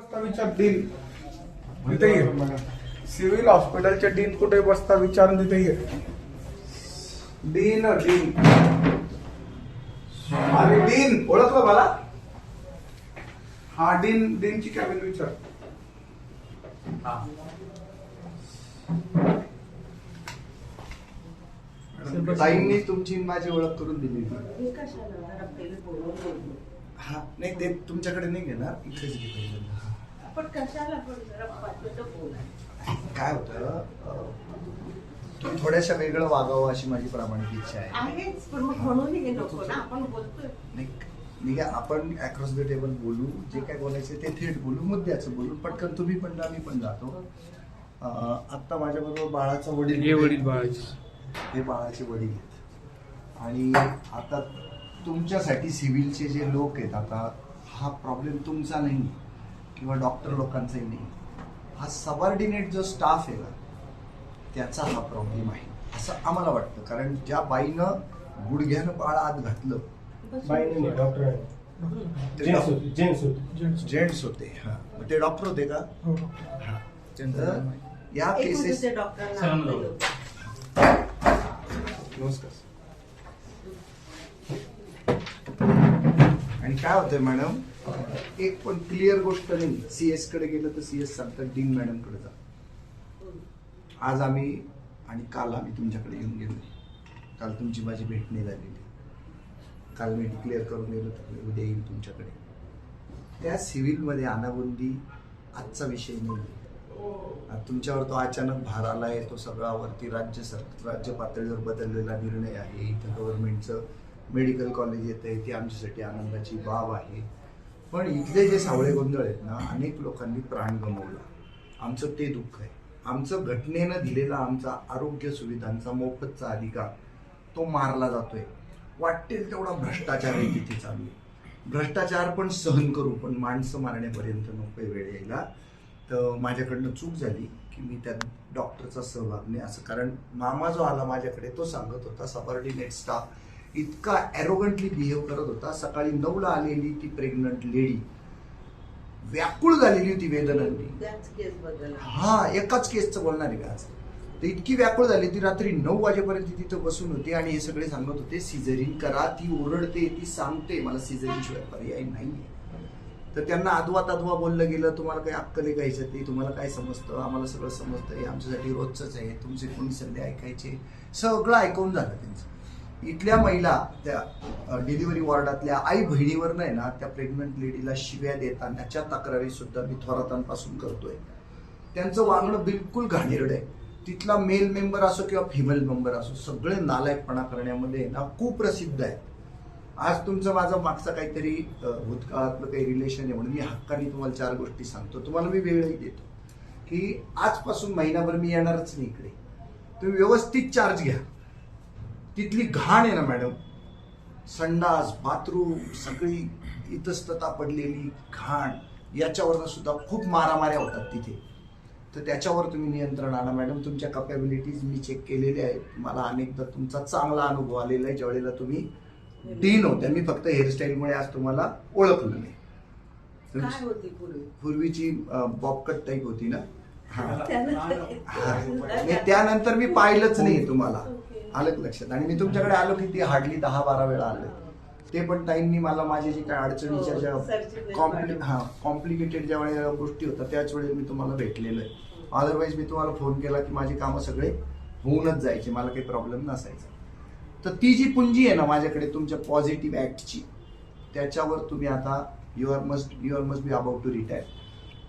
बसता विचार डीन तिथे ये. सिव्हिल हॉस्पिटलचे डीन कुठे बसता विचारून तिथे ये. Dean dean. अरे डीन ओळखलं मला हा डीन डीनची कॅबिन विचार. हा. ताईंनी तुमची माझी ओळख करून दिली. हे नाही ते तुमच्याकडे नाही घेणार. इकडेच घे कशाला काय होतं तुम्ही थोड्याशा वेगळं वागावं अशी माझी प्रामाणिक इच्छा आहे. पण म्हणून हे नको ना आपण बोलतोय. नाही नाही का, आपण अक्रॉस द टेबल बोलू जे काय बोलायचं ते थेट बोलू मुद्द्याचं बोलू पटकन तुम्ही पण जा मी पण जातो. आत्ता माझ्याबरोबर बाळाचा वडील हे वडील बाळाचे. हे बाळाचे वडील आहेत. आणि आता तुमच्यासाठी सिव्हिलचे जे लोक आहेत आता हा प्रॉब्लेम तुमचा नाही. किंवा डॉक्टर लोकांचाही नाही. हा सबॉर्डिनेट जो स्टाफ आहे ना त्याचा हा प्रॉब्लेम आहे असं आम्हाला वाटतं. कारण ज्या बाईनं गुडघ्यानं बाळ आत घातलं जेंट्स होते हा. मग ते डॉक्टर होते का? हो. हा. तर या केसेस. नमस्कार आणि काय होतंय मॅडम? एक पण क्लिअर गोष्ट नाही. सीएसकडे गेलं तर सीएस सांगतात डीन मॅडमकडे जा. आज आम्ही आणि काल आम्ही तुमच्याकडे येऊन गेलो. काल तुमची माझी भेट नाही झालेली. काल मी डिक्लेअर करून गेलो तर उद्या येईल तुमच्याकडे. त्या सिव्हिलमध्ये अनाबंदी आजचा विषय नाही. तुमच्यावर तो अचानक भार आला आहे तो सगळा राज्य सर राज्य पातळीवर बदललेला निर्णय आहे. इथं गव्हर्नमेंटचं मेडिकल कॉलेज येत आहे ती आमच्यासाठी आनंदाची बाब आहे. पण इथले जे सावळे गोंधळ आहेत ना अनेक लोकांनी प्राण गमवला. आमचं ते दुःख आहे. आमचं घटनेनं दिलेला आमचा आरोग्य सुविधांचा मोफतचा अधिकार तो मारला जातोय. वाटेल तेवढा भ्रष्टाचार आहे तिथे चालू आहे. भ्रष्टाचार पण सहन करू पण माणसं मारण्यापर्यंत नको वेळ यायला. तर माझ्याकडनं चूक झाली की मी त्या डॉक्टरचा सहभाग नाही. असं कारण मामा जो आला माझ्याकडे तो सांगत होता सबॉर्डिनेट स्टाफ इतका ॲरोगंटली बिहेव करत होता. सकाळी नऊला आलेली ती प्रेग्नंट लेडी व्याकुळ झालेली होती वेदनांनी. हा एकाच केसचं बोलणार आहे मी आज? तर इतकी व्याकुळ झाली ती रात्री नऊ वाजेपर्यंत तिथं बसून होती आणि हे सगळे सांगत होते सिझरिंग करा ती ओरडते ती सांगते मला सिझरिंग शिवाय पर्याय नाहीये. तर त्यांना आदवा तादवा बोललं गेलं तुम्हाला काही अक्कल काही ते तुम्हाला काय समजतं? आम्हाला सगळं समजतं. हे आमच्यासाठी रोजचंच आहे. तुमचे कोणी सल्ले ऐकायचे? सगळं ऐकून झालं त्यांचं. इथल्या महिला त्या डिलिव्हरी वॉर्डातल्या आई बहिणीवर नाही ना त्या प्रेग्नंट लेडीला शिव्या देतानाच्या तक्रारी सुद्धा मी थोरातांपासून करतोय. त्यांचं वागणं बिलकुल घाणेरडं आहे. तिथला मेल मेंबर असो किंवा फिमेल मेंबर असो सगळे नालायकपणा करण्यामध्ये ना कुप्रसिद्ध आहेत. आज तुमचं माझं मागचं काहीतरी भूतकाळातलं काही रिलेशन आहे म्हणून मी हक्काने तुम्हाला चार गोष्टी सांगतो. तुम्हाला मी वेळही देतो. की आजपासून महिनाभर मी येणारच नाही इकडे. तुम्ही व्यवस्थित चार्ज घ्या. तिथली घाण आहे ना मॅडम. संडास बाथरूम सगळी इतस्तता पडलेली घाण. याच्यावरनं सुद्धा खूप मारामाऱ्या होतात तिथे. तर त्याच्यावर तुम्ही नियंत्रण आणा मॅडम. तुमच्या कपॅबिलिटीज मी चेक केलेल्या आहेत. मला अनेकदा तुमचा चांगला अनुभव आलेला आहे ज्यावेळेला तुम्ही डीन होत्या मी फक्त हेअरस्टाईलमुळे आज तुम्हाला ओळखलं नाही. पूर्वीची बॉबकट टाईप होती ना? हा. त्यानंतर मी पाहिलंच नाही तुम्हाला. आलं लक्षात. आणि मी तुमच्याकडे आलो की ती हार्डली दहा बारा वेळा आले. ते पण ताईंनी मला माझे जे काय अडचणीच्या हो, ज्या कॉम्प्लि. हा कॉम्प्लिकेटेड ज्या वेळेला गोष्टी होत्या त्याच वेळेस मी तुम्हाला भेटलेलो आहे. अदरवाईज मी तुम्हाला फोन केला की माझी कामं सगळे होऊनच जायचे मला काही प्रॉब्लेम नसायचा. तर ती जी पुंजी आहे ना माझ्याकडे तुमच्या पॉझिटिव्ह ॲक्टची त्याच्यावर तुम्ही आता you are must you are must be about to retire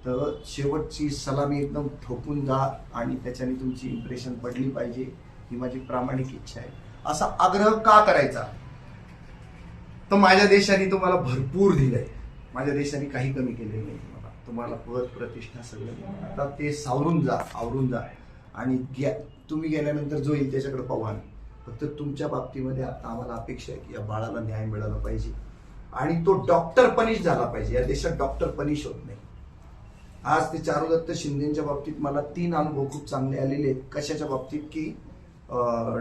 तर शेवटची सलामी एकदम ठोकून जा आणि त्याच्याने तुमची इम्प्रेशन पडली पाहिजे. ही माझी प्रामाणिक इच्छा आहे. असा आग्रह का करायचा? तर माझ्या देशाने तुम्हाला भरपूर दिलंय. माझ्या देशाने काही कमी केलेलं नाही तुम्हाला. तुम्हाला पद प्रतिष्ठा सगळं आता ते सावरून जा आवरून जा. आणि गे तुम्ही गेल्यानंतर जो येईल त्याच्याकडे पवान फक्त तुमच्या बाबतीमध्ये आता आम्हाला अपेक्षा आहे की या बाळाला न्याय मिळाला पाहिजे. आणि तो डॉक्टर पनिश झाला पाहिजे. या देशात डॉक्टर पनिश होत नाही. आज ते चारुदत्त शिंदेच्या बाबतीत मला तीन अनुभव खूप चांगले आलेले आहेत. कशाच्या बाबतीत? की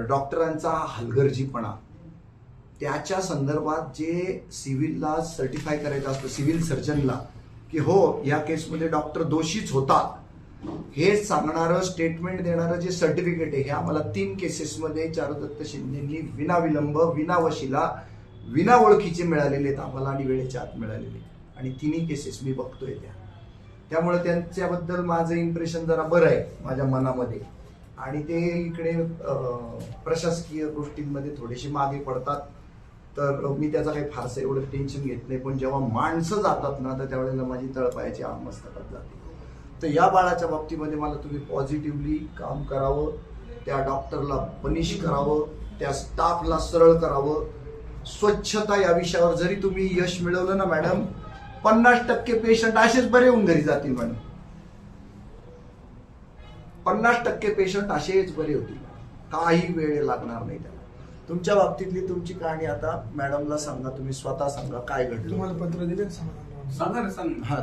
डॉक्टरांचा हलगर्जीपणा. त्याच्या संदर्भात जे सिव्हिलला सर्टिफाय करायचं असतं सिव्हिल सर्जनला की हो या केसमध्ये डॉक्टर दोषीच होता हे सांगणारं स्टेटमेंट देणारं जे सर्टिफिकेट आहे हे आम्हाला तीन केसेसमध्ये चारुदत्त शिंदेंनी विनाविलंब विनावशिला विना ओळखीचे मिळालेले आहेत आम्हाला आणि वेळेच्या आत मिळालेले आणि तिन्ही केसेस मी बघतोय त्या. त्यामुळे त्यांच्याबद्दल माझं इम्प्रेशन जरा बरं आहे माझ्या मनामध्ये. आणि ते इकडे प्रशासकीय गोष्टींमध्ये थोडेसे मागे पडतात. तर मी त्याचा काही फारसं एवढं टेन्शन घेत नाही. पण जेव्हा माणसं जातात ना तर त्यावेळेला माझी तळपायाची आग मस्तकात जाते तर या बाळाच्या बाबतीमध्ये मला तुम्ही पॉझिटिव्हली काम करावं त्या डॉक्टरला पनिश करावं त्या स्टाफला सरळ करावं. स्वच्छता या विषयावर जरी तुम्ही यश मिळवलं ना मॅडम पन्नास टक्के पेशंट असेच बरे होऊन घरी जातील मॅडम पन्नास टक्के पेशंट असेच बरे होतील. काही वेळ लागणार नाही त्याला. तुमच्या बाबतीतली तुमची कहाणी आता मॅडमला सांगा तुम्ही स्वतः सांगा काय घडलं तुम्हाला पत्र दिले सांगा? ना सांग हा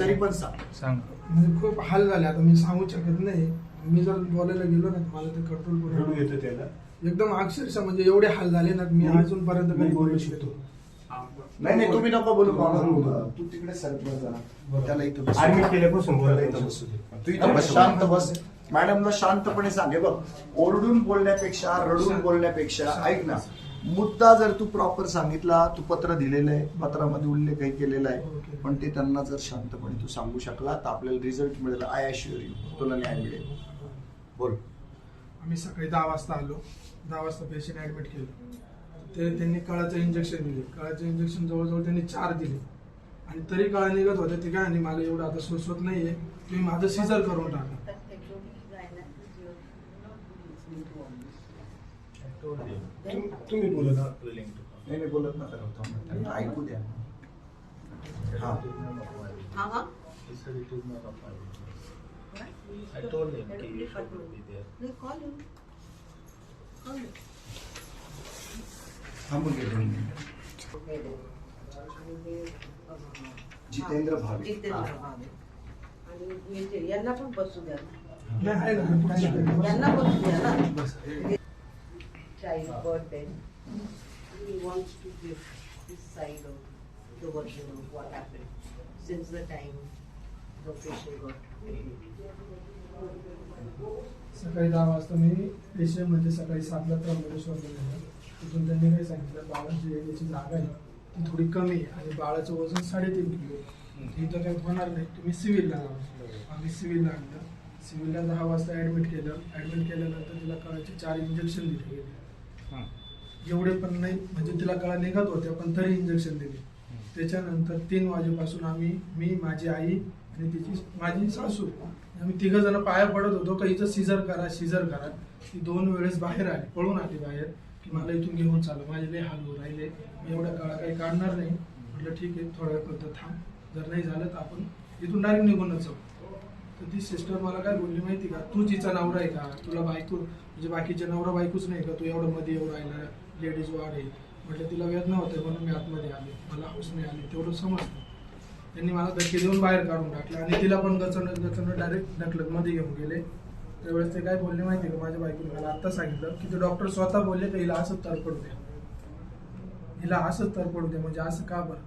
तरी पण सांग. म्हणजे खूप हाल झाले आता मी सांगू शकत नाही. मी जर बोलायला गेलो ना मला ते कंट्रोल करून येतं त्याला. एकदम अक्षरशः म्हणजे एवढे हाल झाले ना मी अजूनपर्यंत बोलू शकतो. नाही नाही तुम्ही नको बोलू. तू तिकडे सरपंच जरा. त्याला इथं बसू. ऍडमिट केल्यापासून त्याला बोलायला इथं बसू बसू दे. तू इथं बस, शांत बस. मॅडमला शांतपणे सांगे. बघ ओरडून बोलण्यापेक्षा रडून बोलण्यापेक्षा ऐक ना. मुद्दा जर तू प्रॉपर सांगितला तू पत्र दिलेलं आहे. पत्रामध्ये उल्लेखही केलेला आहे. पण ते त्यांना जर शांतपणे तू सांगू शकला तर आपल्याला रिझल्ट मिळेल. आय अश्युअर यू तुला न्याय मिळेल. बोल. आम्ही सकाळी दहा वाजता आलो. दहा वाजता पेशंट ऍडमिट केलं. ते त्यांनी कळाचं इंजेक्शन दिले कळाचं इंजेक्शन जवळजवळ त्यांनी चार दिले आणि तरी कळा निघत होत्या ते काय आणि मला एवढं आता सुचवत नाहीये तुम्ही माझं सिजर करून टाका तुम- तुम्ही बोलत. नाही नाही बोलत नका ऐकू द्या हा हा हा I told him कि you should be there. They call you. Call you. थांबून घे दोन मिनिटं. जितेंद्र भावे. जितेंद्र. भावे आणि यांना पण बसू द्या. यांना बसू द्या ना child birthday he wants to give his side of the version of what happened since the time the patient got सकाळी दहा वाजता मी पेशंटमध्ये सकाळी सातला त्र्यंबकेश्वरला गेलो तिथून त्यांनी काय सांगितलं बाळाची याची जागा आहे ती थोडी कमी आहे आणि बाळाचं वजन साडेतीन किलो आहे. इथं काही होणार नाही तुम्ही सिव्हिलला जावा आम्ही सिव्हिलला आणलं. सिव्हिलला दहा वाजता ॲडमिट केलं. ॲडमिट केल्यानंतर तिला कळाचे चार इंजेक्शन दिले गेले. एवढे पण नाही म्हणजे तिला कळा निघत होत्या पण तरी इंजेक्शन दिले. त्याच्यानंतर तीन वाजेपासून आम्ही मी माझी आई आणि तिची माझी सासू आम्ही तिघ जण पाया पडत होतो का हिचं सिझर करा सिझर करा. ती दोन वेळेस बाहेर आली पळून आली बाहेर. की मला इथून घेऊन चालू. माझे लय हाल होऊ राहिले. मी एवढ्या काळा काही काढणार नाही. म्हटलं ठीक आहे थोड्या वेळपर्यंत थांब. जर नाही झालं तर आपण इथून डायरेक्ट निघूनच जाऊ. तर ती सिस्टर मला काय बोलली माहिती का? तू जिचा नवरा आहे का? तुला बायको म्हणजे बाकीचे नवरा बायकोच नाही का? तू एवढं मध्ये येऊ राहिला. लेडीज वाढ आहे. म्हटलं तिला वेदना होते म्हणून मी आतमध्ये आले. मला हाऊस नाही आली. तेवढं समजतं त्यांनी मला धक्के देऊन बाहेर काढून टाकलं आणि तिला पण गचवणं गचवणं डायरेक्ट ढकलत मध्ये घेऊन गेले. त्यावेळेस ते काय बोलले माहिती का माझ्या बायकोने मला? आत्ता सांगितलं की ते डॉक्टर स्वतः बोलले का हिला असंच तरपडू द्या हिला असंच तरपडू द्या म्हणजे असं का बरं?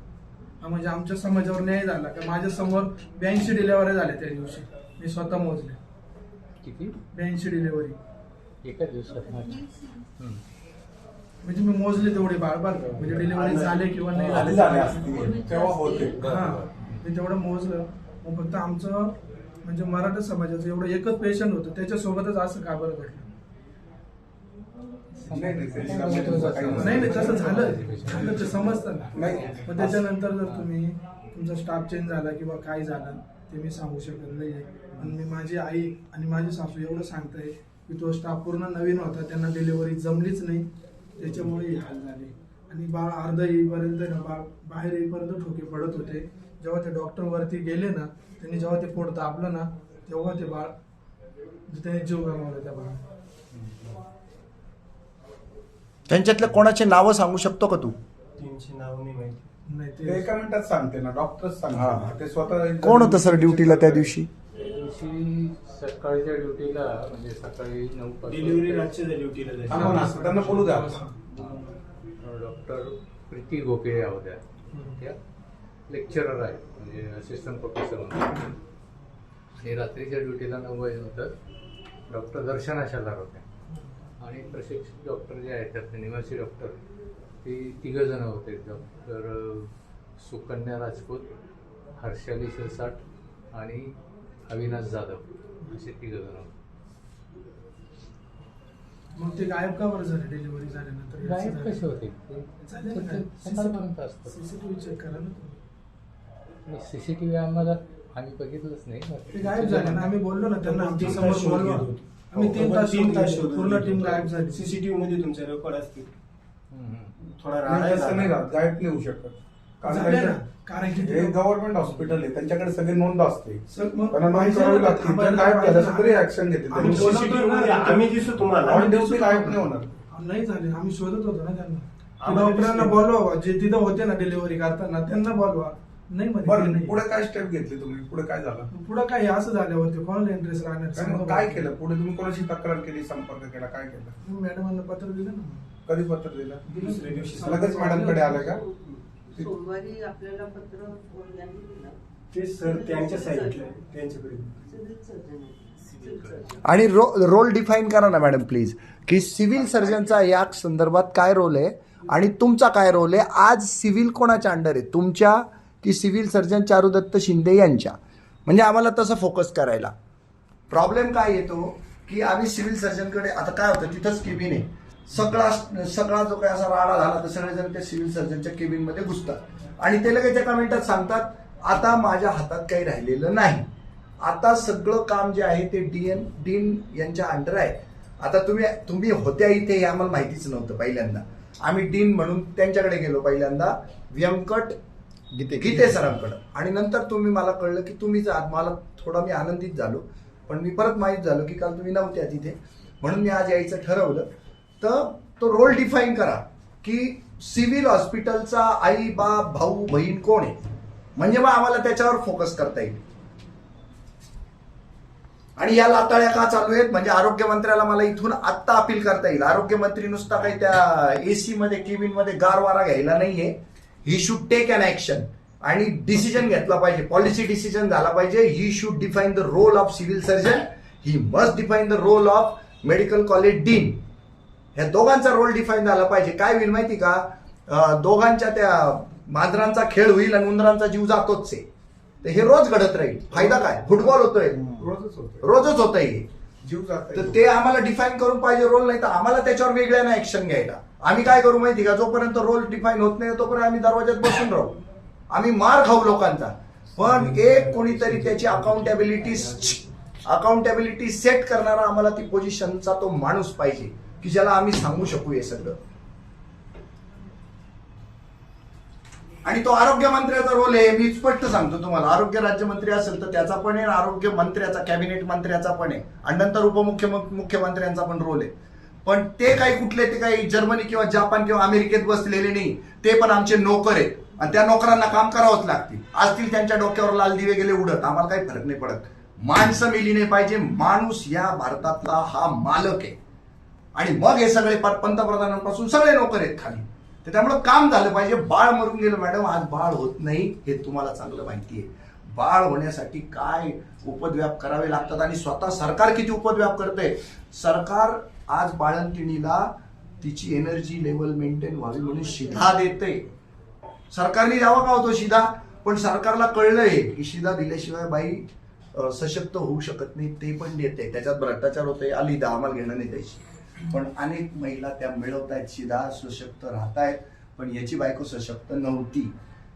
हा म्हणजे आमच्या समाजावर न्याय झाला का? माझ्यासमोर ब्याऐंशी डिलेवरी झाल्या त्या दिवशी. मी स्वतः मोजले. किती? ब्याऐंशी डिलेवरी एका दिवसात. म्हणजे मी मोजले तेवढे बाळ बाळ म्हणजे डिलिव्हरी झाले किंवा नाही झाले. तेव्हा होते. हा. मी तेवढं मोजलं. मग फक्त आमचं म्हणजे मराठा समाजाचं एवढं एकच पेशंट होतं त्याच्यासोबतच असं का बरं घडलं? नाही नाही तसं झालं. झालं ते समजतं ना. नाही. पण त्याच्यानंतर जर तुम्ही तुमचा स्टाफ चेंज झाला किंवा काय झालं ते मी सांगू शकत नाही पण मी माझी आई आणि माझी सासू एवढं सांगताय की तो स्टाफ पूर्ण नवीन होता त्यांना डिलिव्हरी जमलीच नाही. त्याच्यामुळे हे हाल झाले. आणि बाळ अर्ध येईपर्यंत ना बाळ बाहेर येईपर्यंत ठोके पडत होते. जेव्हा ते डॉक्टर वरती गेले ना त्यांनी जेव्हा ते पोट दाबलं ना तेव्हा ते बाळ त्याने जीव गमावला त्या बाळाला. त्यांच्यातल्या कोणाचे नावं सांगू शकतो का तू? तीनशे नाव नाही माहिती. नाही ते ते एका मिनिटात सांगते ना डॉक्टरच हा. सांगते ते स्वतः कोण होतं सर ड्युटीला त्या दिवशी? त्या दिवशी सकाळच्या ड्युटीला म्हणजे सकाळी नऊ डिलिव्हरी रातची झाली त्याची. ना, त्यांना बोलू द्या. डॉक्टर प्रीती गोके या होत्या त्या लेक्चरर आहे म्हणजे असिस्टंट प्रोफेसर म्हणून आणि रात्रीच्या ड्युटीला नऊ वाजे होतं डॉक्टर दर्शना शेलार होते आणि प्रशिक्षित डॉक्टर जे आहेत त्यातले निवासी डॉक्टर ती तिघं जण होते. डॉक्टर सुकन्या राजपूत हर्षाली शिरसाट आणि अविनाश जाधव असे तिघं जण होते. मग ते गायब का बरं झाले? डिलिव्हरी झाल्यानंतर गायब कसे होते? झाले ना ते सकाळपर्यंत असतात सीसीटीव्ही चेक करा ना. सी सी टी व्ही आम्हाला आम्ही बघितलंच नाही ते गायब झाले ना आम्ही बोललो ना त्यांना तीन आमच्यासमोर शोध बोलवा घेत होतो. आम्ही तीन तास तीन तास शोध शोध घेतले. पूर्ण टीम गायब झाली सीसीटीव्ही मध्ये तुमचे रेकॉर्ड असतील हम्म, हम्म. थोडा नाही, तसं नाही. राहत गायब नाही होऊ शकत कारण झाले ना त्यांच्या- कारण की हे ते- गव्हर्नमेंट हॉस्पिटल आहे त्यांच्याकडे सगळी नोंद असते सर, मग त्यांना नोंद पाहिजे करावी ना, लागते थांबायला जर गायब पाहिजे झालं ना. तर तरी ऍक्शन घेतील आम्ही CCTV मध्ये. आम्ही दिसू तुम्हाला ऑन ड्युटी गायब नाही होणार नाही झाले आम्ही शोधत होतो ना त्यांना ते आम्हाला डॉक्टरांना दिसले. बोलवा जे तिथं होते ना डिलिव्हरी करताना त्यांना बोलवा नाही बरं. पुढे काय स्टेप घेतली तुम्ही? पुढे काय झालं? पुढं काय असं झाल्यावरती कोणाला इंटरेस्ट राहणार काय केलं? पुढे तुम्ही कोणाशी तक्रार केली संपर्क केला काय केलं? तुम्ही मॅडमांना पत्र दिलं ना. कधी पत्र दिलं? दुसऱ्या दिवशी. लगेच मॅडमकडे आलं का? सोमवारी आपल्याला पत्र दिलं. ते सर त्यांच्या साईडला त्यांच्याकडे. आणि रो रोल डिफाईन करा ना मॅडम प्लीज की सिव्हिल सर्जनचा या संदर्भात काय रोल आहे? आणि तुमचा काय रोल आहे? आज सिव्हिल कोणाच्या अंडर आहे? तुमच्या की सिव्हिल सर्जन चारुदत्त शिंदे यांच्या. म्हणजे आम्हाला तसं फोकस करायला. प्रॉब्लेम काय येतो की आम्ही सिव्हिल सर्जनकडे आता काय होतं तिथंच केबिन आहे. सगळा सगळा जो काही असा राडा झाला तर सगळेजण त्या सिव्हिल सर्जनच्या केबिनमध्ये घुसतात. आणि ते लगेच एका मिनिटात सांगतात आता माझ्या हातात काही राहिलेलं नाही. आता सगळं काम जे आहे ते डी एन डीन यांच्या अंडर आहे. आता तुम्ही तुम्ही होत्या इथे हे आम्हाला माहितीच नव्हतं पहिल्यांदा. आम्ही डीन म्हणून त्यांच्याकडे गेलो पहिल्यांदा. व्यंकट गीते गीते सरांकडं. आणि नंतर तुम्ही मला कळलं की तुम्हीच आज मला थोडा मी आनंदित झालो पण मी परत माहीत झालो की काल तुम्ही नव्हत्या तिथे म्हणून मी आज यायचं ठरवलं. तर तो रोल डिफाईन करा की सिव्हिल हॉस्पिटलचा आई बाप भाऊ बहीण कोण आहे? म्हणजे मग आम्हाला त्याच्यावर फोकस करता येईल. आणि या लाताळ्या का चालू आहेत? म्हणजे आरोग्यमंत्र्याला मला इथून आत्ता अपील करता येईल. आरोग्यमंत्री नुसता काही त्या एसी मध्ये केबिनमध्ये गार वारा घ्यायला नाहीये. He should take an action आणि डिसिजन घेतला पाहिजे. पॉलिसी डिसिजन झाला पाहिजे. He should define the role of civil surgeon he must define the role of medical college dean ह्या दोघांचा रोल डिफाईन झाला पाहिजे. काय होईल माहिती का? दोघांच्या त्या मांजरांचा खेळ होईल आणि उंदरांचा जीव जातोच आहे तर हे रोज घडत राहील. फायदा काय? फुटबॉल होतोय. रोजच होतं रोजच होतंय हे. जीव जात तर ते आम्हाला डिफाईन करून पाहिजे रोल नाही तर आम्हाला त्याच्यावर वेगळ्यानं ऍक्शन घ्यायला. आम्ही काय करू माहिती का? जोपर्यंत रोल डिफाईन होत नाही तोपर्यंत आम्ही दरवाज्यात बसून राहू. आम्ही मार खाऊ लोकांचा. पण एक कोणीतरी त्याची अकाउंटेबिलिटी अकाउंटेबिलिटी सेट करणारा आम्हाला ती पोझिशनचा तो माणूस पाहिजे की ज्याला आम्ही सांगू शकू हे सगळं. आणि तो आरोग्य मंत्र्याचा रोल आहे मी स्पष्ट सांगतो तुम्हाला. आरोग्य राज्यमंत्री असेल तर त्याचा पण आहे आरोग्य मंत्र्याचा कॅबिनेट मंत्र्याचा पण आहे. आणि नंतर उपमुख्यमंत्री मुख्यमंत्र्यांचा पण रोल आहे. पण ते काही कुठले ते काही जर्मनी किंवा जपान किंवा अमेरिकेत बसलेले नाही. ते पण आमचे नोकर आहेत. आणि त्या नोकरांना काम करावंच लागतील. असतील त्यांच्या डोक्यावर लाल दिवे गेले उडत. आम्हाला काही फरक नाही पडत. माणसं मिली नाही पाहिजे. माणूस या भारतातला हा मालक आहे. आणि मग हे सगळे पंतप्रधानांपासून सगळे नोकर आहेत खाली. तर त्यामुळे काम झालं पाहिजे. बाळ मरून गेलं मॅडम. आज बाळ होत नाही हे तुम्हाला चांगलं माहिती आहे. बाळ होण्यासाठी काय उपद्व्याप करावे लागतात आणि स्वतः सरकार किती उपद्व्याप करते सरकार आज बाळंतिणीला तिची एनर्जी लेवल मेंटेन व्हावी म्हणून शिधा देते सरकारने द्यावा का होतो शिधा? पण सरकारला कळलंय की शिधा दिल्याशिवाय बाई सशक्त होऊ शकत नाही ते पण देते त्याच्यात भ्रष्टाचार होते आली दहा आम्हाला घेणं नाही द्यायची. पण अनेक महिला त्या मिळवत आहेत शिधा सशक्त राहतायत पण याची बायको सशक्त नव्हती.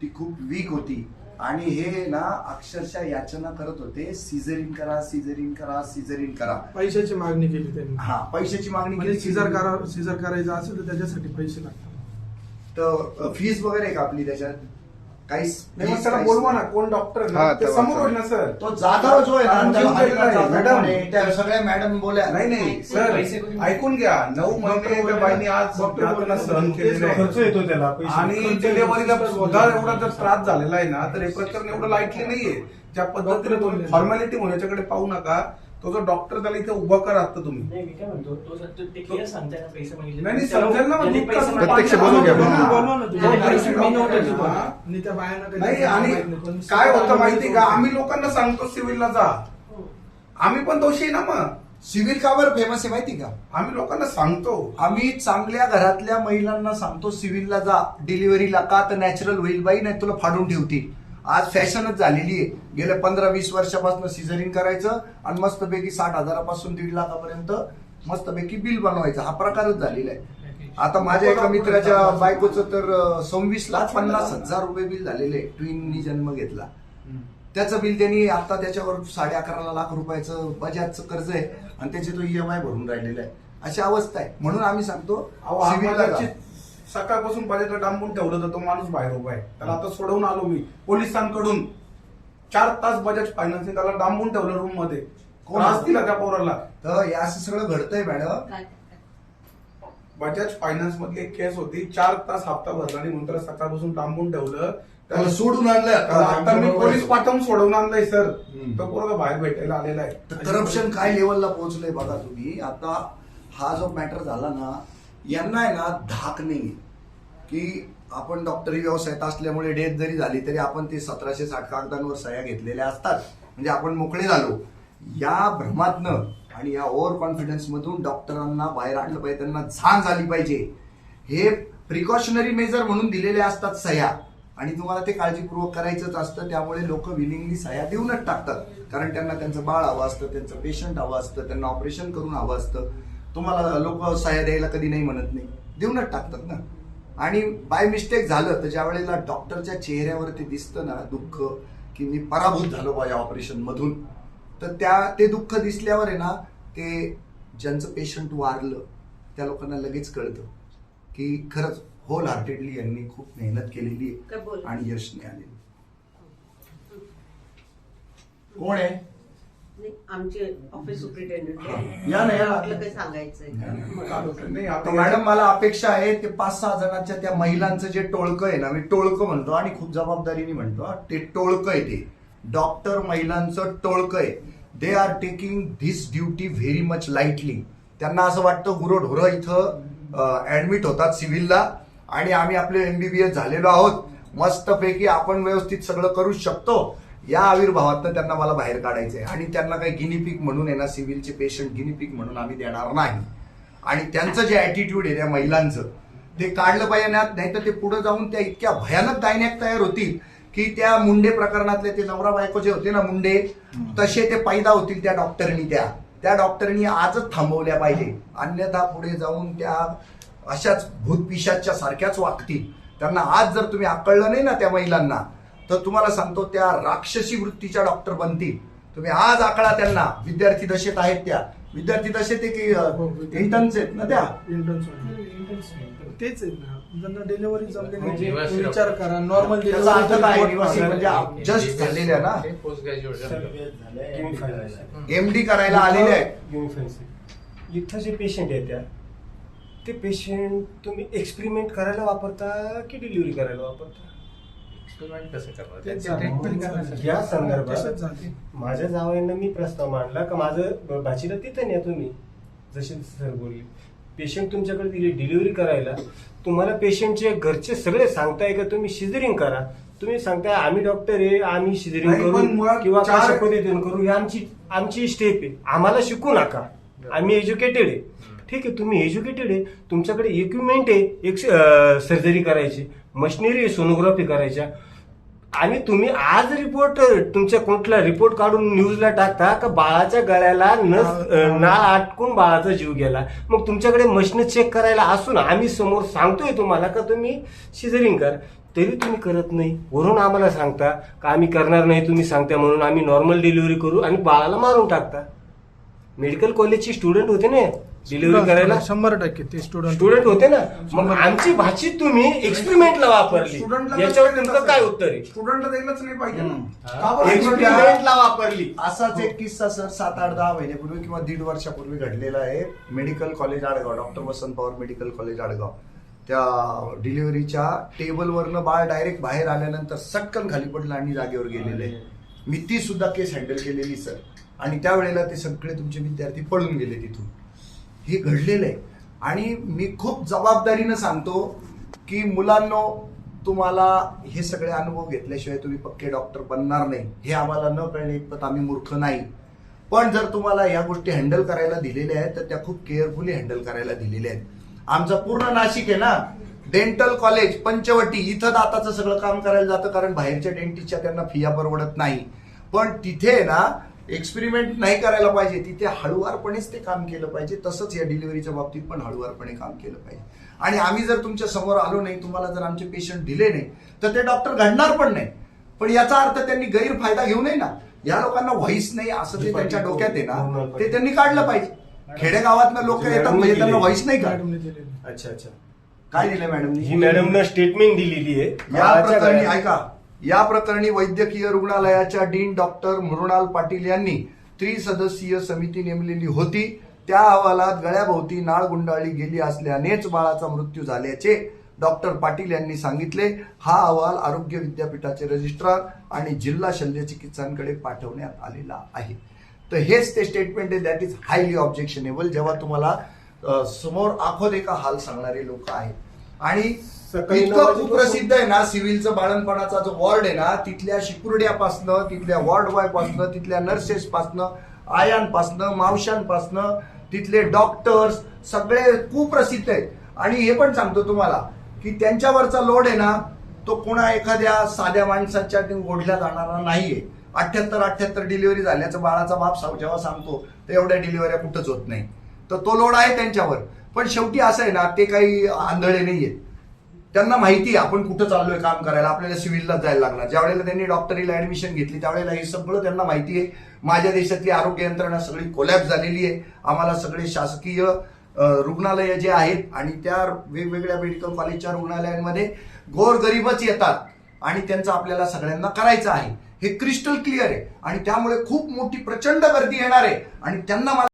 ती खूप वीक होती. आणि हे ना अक्षरशः याचना करत होते सिझरिन करा सिझरिन करा सिझरिन करा. पैशाची मागणी केली त्यांनी. हा पैशाची मागणी म्हणजे केली. सिजर करा सिजर करायचं असेल तर त्याच्यासाठी पैसे लागतात. तर फीस वगैरे आहे का आपली त्याच्यात? काहीच नाही मग त्याला बोलवा ना. कोण डॉक्टर हा, ते तेव्हा समोर होईल ना सर. तो जाधव जो आहे ना त्याला जाधव मॅडम. कोण आहे? त्या सगळ्या मॅडम बोल्या नाही नाही सर ऐकून घ्या. नऊ महिने त्या बाईने आज यातना सहन केलेलं खर्च आहे. येतो त्याला पैसे. आणि डिलेव्हरीला. सुद्धा एवढा जर त्रास झालेला आहे ना तर हे प्रकरण एवढं लाईटली नाहीये. ज्या पद्धतीने डॉक्टर. फॉर्मॅलिटी म्हणून याच्याकडे पाहू नका. तो जो डॉक्टर त्याला इथे उभा करा आता तुम्ही नाही मी काय म्हणतो तो सर ते क्लिअर सांगताय ना पैसे मागितले नाही, नाही, समजेल ना मग त्यांनी दूध पैसे कसं मागितले. प्रत्यक्ष बोलू घ्या, बोलू घ्या. बोलवा ना तुम्ही. नाही, नाही, नाही, मी नव्हतं नाही, तिथं. हा. आणि त्या बायांना कधी नाही नाव आणि माहीत नाही, पण काय होतं माहिती का आम्ही लोकांना सांगतो सिव्हिलला जा आम्ही पण दोषी आहे ना मग सिव्हिल का बरं फेमस आहे माहिती का आम्ही लोकांना सांगतो आम्ही चांगल्या घरातल्या महिलांना सांगतो सिव्हिलला जा डिलिव्हरीला का तर नॅचरल होईल बाई नाही तुला फाडून ठेवतील आज फॅशनच झालेली आहे. गेल्या पंधरा वीस वर्षापासून सिझरिंग करायचं आणि मस्तपैकी साठ हजारापासून दीड लाखापर्यंत मस्तपैकी बिल बनवायचं. हा प्रकारच झालेला आहे. आता माझ्या एका मित्राच्या बायकोचं तर सव्वीस लाख पन्नास हजार रुपये बिल झालेले आहे. ट्विननी जन्म घेतला. त्याचं बिल त्यांनी आता त्याच्यावर साडे अकरा लाख रुपयाचं बजाजचं कर्ज आहे आणि त्याचे तो ईएमआय भरून राहिलेला आहे. अशी अवस्था आहे. म्हणून आम्ही सांगतो सकाळपासून बजेटला डांबून ठेवलं तर तो माणूस बाहेर उभा आहे. त्याला आता सोडवून आलो मी पोलिसांकडून. चार तास बजाज फायनान्स त्याला डांबून ठेवलं रूममध्ये. कोण? दिला त्या पोराला. तर हे असं सगळं घडतंय मॅडम. बजाज फायनान्स मधली एक केस होती. चार तास हप्ता भरला आणि म्हणून त्याला सकाळपासून डांबून ठेवलं. त्याला सोडून त्याला आता. मी पोलीस पाठवून सोडवून आणलंय सर. तो पोरगा बाहेर भेटायला आलेला आहे. तर करप्शन काय लेवलला पोहोचलंय बघा तुम्ही. आता हा जो मॅटर झाला ना यांना आहे ना धाक नाही की आपण डॉक्टरी व्यवसायात असल्यामुळे डेथ जरी झाली तरी आपण ते सतराशे साठ कागदांवर सह्या घेतलेल्या असतात. म्हणजे आपण मोकळे झालो. या भ्रमातनं आणि या ओव्हर कॉन्फिडन्स मधून डॉक्टरांना बाहेर आणलं पाहिजे. त्यांना झांग झाली पाहिजे. हे प्रिकॉशनरी मेजर म्हणून दिलेले असतात सह्या. आणि तुम्हाला ते काळजीपूर्वक करायचंच असतं. त्यामुळे लोक विलिंगली सह्या देऊनच टाकतात. कारण त्यांना त्यांचं बाळ हवं असतं त्यांचं पेशंट हवं असतं त्यांना ऑपरेशन करून हवं असतं. तुम्हाला लोक सह्या द्यायला कधी नाही म्हणत नाही. देऊनच टाकतात ना. आणि बाय मिस्टेक झालं तर ज्या वेळेला डॉक्टरच्या चेहऱ्यावरती दिसतं ना दुःख की मी पराभूत झालो बा या ऑपरेशन मधून तर त्या ते दुःख दिसल्यावर आहे ना ते ज्यांचं पेशंट वारलं त्या लोकांना लगेच कळतं की खरंच होल हार्टेडली यांनी खूप मेहनत केलेली आहे आणि यश नाही आलेलं कोण आहे? आमचे ऑफिस सुप्रिटेंडेंट हा. या ना, या. ना. आपलं काही सांगायचंय का? चालू नाही तर आता मॅडम मला अपेक्षा आहे ते पाच सहा जणांच्या त्या महिलांचं जे टोळकं आहे ना मी टोळकं म्हणतो आणि खूप जबाबदारीने म्हणतो. ते टोळकं आहे ते. डॉक्टर महिलांचं टोळकं आहे. They are taking this duty very much lightly त्यांना असं वाटतं गुरंढोरं इथं ऍडमिट होतात सिव्हिलला आणि आम्ही आपले एमबीबीएस झालेलो आहोत. मस्तपैकी आपण व्यवस्थित सगळं करू शकतो. या आविर्भावातनं त्यांना मला बाहेर काढायचंय. आणि त्यांना काही गिनीपिक म्हणून आहे ना सिव्हिलचे पेशंट गिनीपिक म्हणून आम्ही देणार नाही. आणि त्यांचं जे ॲटिट्यूड आहे त्या महिलांचं ते काढलं पाहिजे नाही तर ते पुढे जाऊन त्या इतक्या भयानक दायन्यात तयार होतील की त्या मुंडे प्रकरणातले ते नवरा बायको जे होते ना मुंडे तसे ते पैदा होतील त्या डॉक्टरनी त्या. त्या डॉक्टरनी आजच थांबवल्या पाहिजे. अन्यथा पुढे जाऊन त्या अशाच भूतपिशाच्या सारख्याच वागतील. त्यांना आज जर तुम्ही आकळलं नाही ना त्या महिलांना तर तुम्हाला सांगतो त्या राक्षसी वृत्तीच्या डॉक्टर बनतील. तुम्ही आज आकळा त्यांना विद्यार्थी दशेत आहेत त्या. विद्यार्थी दशेत ते की हो, इंटर्न्स आहेत ना त्या? Interns वाले. तेच आहेत ना. ज्यांना डिलिव्हरी जमली म्हणजे नाही निवासी विचार. करा नॉर्मल त्याचा अर्थ काय? निवासी म्हणजे जस्ट झालेल्या ना? Post graduate. एमडी करायला आलेले आहेत. इथं जे पेशंट आहेत त्या ते पेशंट तुम्ही एक्सपेरिमेंट करायला वापरता की डिलिव्हरी करायला वापरता? कसं करणार. या संदर्भात. माझ्या जावयानं मी प्रस्ताव मांडला का माझं भाचीला तिथं न्या तुम्ही. जसे सर बोलले. पेशंट तुमच्याकडे दिले डिलिव्हरी करायला. तुम्हाला पेशंटचे घरचे सगळे सांगताय का तुम्ही शिजरिंग करा? तुम्ही सांगताय आम्ही डॉक्टर आहे आम्ही शिजरिंग करू किंवा कशा पद्धतीने करू ही आमची आमची स्टेप आहे. आम्हाला शिकू नका. आम्ही एज्युकेटेड आहे. ठीक आहे तुम्ही एज्युकेटेड आहे. तुमच्याकडे इक्विपमेंट आहे एक सर्जरी करायची. मशिनरी सोनोग्राफी करायच्या. आणि तुम्ही आज रिपोर्ट तुमच्या कुठला रिपोर्ट काढून न्यूजला टाकता का बाळाच्या गळ्याला नस नाळ आटकून बाळाचा जीव गेला? मग तुमच्याकडे मशीन चेक करायला असून आम्ही समोर सांगतोय तुम्हाला का तुम्ही सिझरिंग कर? तरी तुम्ही करत नाही. वरून आम्हाला सांगता का आम्ही करणार नाही तुम्ही सांगता म्हणून आम्ही नॉर्मल डिलिव्हरी करू आणि बाळाला मारून टाकता. मेडिकल कॉलेजची स्टुडंट होते ना डिलिव्हरी करायला? शंभर टक्के ते स्टुडंट स्टुडंट होते ना? मग आमची भाषी तुम्ही एक्सपेरिमेंटला वापरली. स्टुडंटला याच्यावर तुमचं काय उत्तर आहे? स्टुडंटला द्यायलाच नाही पाहिजे ना. का बरं? एक्सपेरिमेंटला वापरली. असाच एक किस्सा सर सात आठ दहा महिन्यापूर्वी किंवा दीड वर्षापूर्वी घडलेला आहे. Medical college Adgaon doctor Vasant Pawar medical college Adgaon. त्या डिलिव्हरीच्या टेबलवरनं बाळ डायरेक्ट बाहेर आल्यानंतर सटकन खाली पडलं आणि जागेवर गेलेलं मी ती सुद्धा केस हँडल केलेली सर. आणि त्यावेळेला ते सगळे तुमचे विद्यार्थी पळून गेले तिथून. हे घडलेलं आहे. आणि मी खूप जबाबदारीनं सांगतो की मुलांनो तुम्हाला हे सगळे अनुभव घेतल्याशिवाय तुम्ही पक्के डॉक्टर बनणार नाही. हे आम्हाला न कळणे इतपत आम्ही मूर्ख नाही. पण जर तुम्हाला या गोष्टी हँडल करायला दिलेल्या आहेत तर त्या खूप केअरफुली हँडल करायला दिलेल्या आहेत. आमचं पूर्ण नाशिक आहे ना? डेंटल कॉलेज पंचवटी इथं दाताचं सगळं काम करायला जातं कारण बाहेरच्या डेंटिस्टच्या त्यांना फिया परवडत नाही. पण तिथे ना एक्सपेरिमेंट नाही करायला पाहिजे. तिथे हळुवारपणेच ते काम केलं पाहिजे. तसंच या डिलिव्हरीच्या बाबतीत पण हळुवारपणे काम केलं पाहिजे. आणि आम्ही जर तुमच्यासमोर आलो नाही तुम्हाला जर आमचे पेशंट दिले नाही तर ते डॉक्टर घडणार पण नाही. पण याचा अर्थ त्यांनी गैरफायदा घेऊ नये ना. या लोकांना व्हॉइस नाही असं ते त्यांच्या डोक्यात आहे ना ते त्यांनी काढलं पाहिजे. खेडेगावातनं लोक येतात म्हणजे त्यांना व्हॉइस नाही का? अच्छा अच्छा. काय दिलं मॅडम ही मॅडमनं स्टेटमेंट दिलेली आहे. या प्रकरणी ऐका. या प्रकरणी वैद्यकीय रुग्णालयाच्या डीन डॉक्टर मृणाल पाटील यांनी त्रिसदस्यीय समिती नेमलेली होती. त्या अहवालात गळ्याभोवती नाळ गुंडाळली गेली असल्यानेच बाळाचा मृत्यू झाल्याचे डॉक्टर पाटील यांनी सांगितले. हा अहवाल आरोग्य विद्यापीठाचे रजिस्ट्रार आणि जिल्हा शल्य चिकित्सांकडे पाठवण्यात आलेला आहे. तर हेच ते स्टेटमेंट आहे. दॅट इज हायली ऑब्जेक्शनेबल जेव्हा तुम्हाला समोर आखोद एका हाल सांगणारे लोक आहेत. आणि इतकं वाजेपासून- कुप्रसिद्ध आहे ना सिव्हिलचं बाळणपणाचा जो वॉर्ड आहे ना तिथल्या शिकुर्ड्यापासनं तिथल्या वॉर्ड बॉय पासनं तिथल्या नर्सेस पासनं आयांपासनं मावशांपासनं तिथले डॉक्टर्स सगळे कुप्रसिद्ध आहेत. आणि हे पण सांगतो तुम्हाला की त्यांच्यावरचा लोड आहे ना तो कोणा एखाद्या साध्या माणसाच्या ओढल्या जाणारा नाहीये. अठ्याहत्तर अठ्याहत्तर डिलिव्हरी झाल्याचं बाळाचा बाप जेव्हा सांगतो तर एवढ्या डिलिव्हऱ्या कुठंच होत नाही. तर तो लोड आहे त्यांच्यावर. पण शेवटी असं आहे ना ते काही आंधळे नाहीयेत. त्यांना माहिती आहे आपण कुठं चाललोय काम करायला आपल्याला सिव्हिलला जायला लागणार. ज्या वेळेला त्यांनी डॉक्टरीला ऍडमिशन घेतली त्यावेळेला हे सगळं त्यांना माहिती आहे. माझ्या देशातली आरोग्य यंत्रणा सगळी कोलॅप झालेली आहे. आम्हाला सगळे शासकीय रुग्णालय जे आहेत आणि त्या वेगवेगळ्या मेडिकल कॉलेजच्या रुग्णालयांमध्ये गोरगरीबच येतात आणि त्यांचं आपल्याला सगळ्यांना करायचं आहे. हे क्रिस्टल क्लिअर आहे. आणि त्यामुळे खूप मोठी प्रचंड गर्दी येणार आहे. आणि त्यांना मला